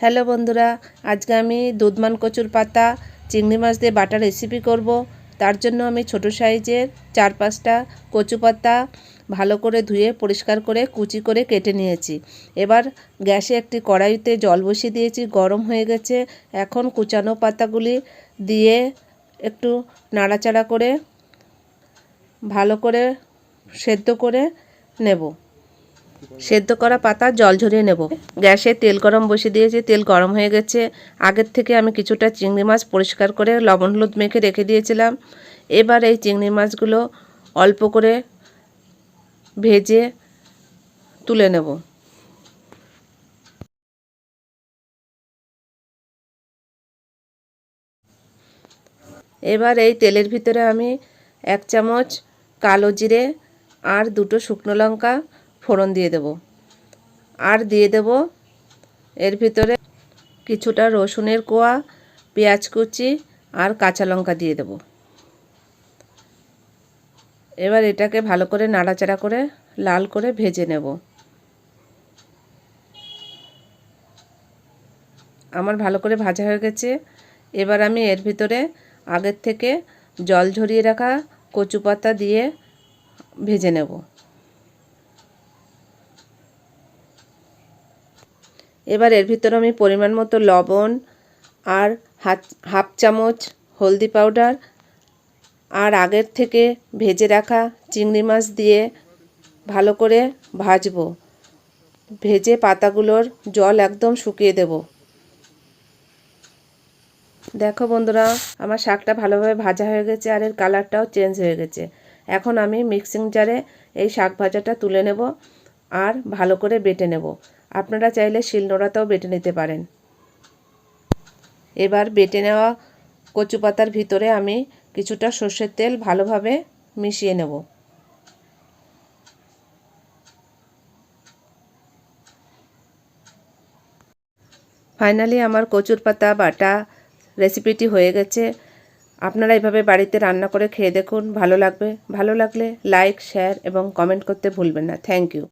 Hello বন্ধুরা, আজকে আমি দুধমান কচুর পাতা, চিংড়ি মাছ দিয়ে বাটার রেসিপি করব। তার জন্য আমি ছোট সাইজের চার পাঁচটা কচু পাতা ভালো করে ধুয়ে পরিষ্কার করে কুচি করে কেটে নিয়েছি। এবার গ্যাসে একটি কড়াইতে জল বসিয়ে দিয়েছি, গরম হয়ে গেছে। এখন কুচানো পাতাগুলি দিয়ে একটু নাড়াচাড়া করে ভালো করে সেদ্ধ করে নেব। সেদ্ধ করা পাতা জল ঝরিয়ে নেব। গ্যাসে তেল গরম বসিয়ে দিয়েছি, তেল গরম হয়ে গেছে। আগের থেকে আমি কিছুটা চিংড়ি মাছ পরিষ্কার করে লবণ হলুদ মেখে রেখে দিয়েছিলাম। এবার এই চিংড়ি মাছগুলো অল্প করে ভেজে তুলে নেব। এবার এই তেলের ভিতরে আমি এক চামচ কালো জিরে আর দুটো শুকনো লঙ্কা ফোড়ন দিয়ে দেব। আর দিয়ে দেব এর ভিতরে কিছুটা রসুনের কোয়া, পেঁয়াজ কুচি আর কাঁচা লঙ্কা দিয়ে দেব। এবার এটাকে ভালো করে নাড়াচাড়া করে লাল করে ভেজে নেব। আমার ভালো করে ভাজা হয়ে গেছে। এবার আমি এর ভিতরে আগের থেকে জল ঝরিয়ে রাখা কচু পাতা দিয়ে ভেজে নেব। এবার এর ভিতরে আমি পরিমাণ মতো লবণ আর হাত, হাফ চামচ হলদি পাউডার আর আগের থেকে ভেজে রাখা চিংড়ি মাছ দিয়ে ভালো করে ভাজবো। ভেজে পাতাগুলোর জল একদম শুকিয়ে দেব। দেখো বন্ধুরা, আমার শাকটা ভালোভাবে ভাজা হয়ে গেছে আর এর কালারটাও চেঞ্জ হয়ে গেছে। এখন আমি মিক্সিং জারে এই শাক ভাজাটা তুলে নেব আর ভালো করে বেটে নেব। আপনারা চাইলে শিলনোড়াতেও বেটে নিতে পারেন। এবার বেটে নেওয়া কচু পাতার ভিতরে আমি কিছুটা সর্ষের তেল ভালোভাবে মিশিয়ে নেব। ফাইনালি আমার কচুর পাতা বাটা রেসিপিটি হয়ে গেছে। আপনারা এভাবে বাড়িতে রান্না করে খেয়ে দেখুন, ভালো লাগবে। ভালো লাগলে লাইক, শেয়ার এবং কমেন্ট করতে ভুলবেন না। Thank you.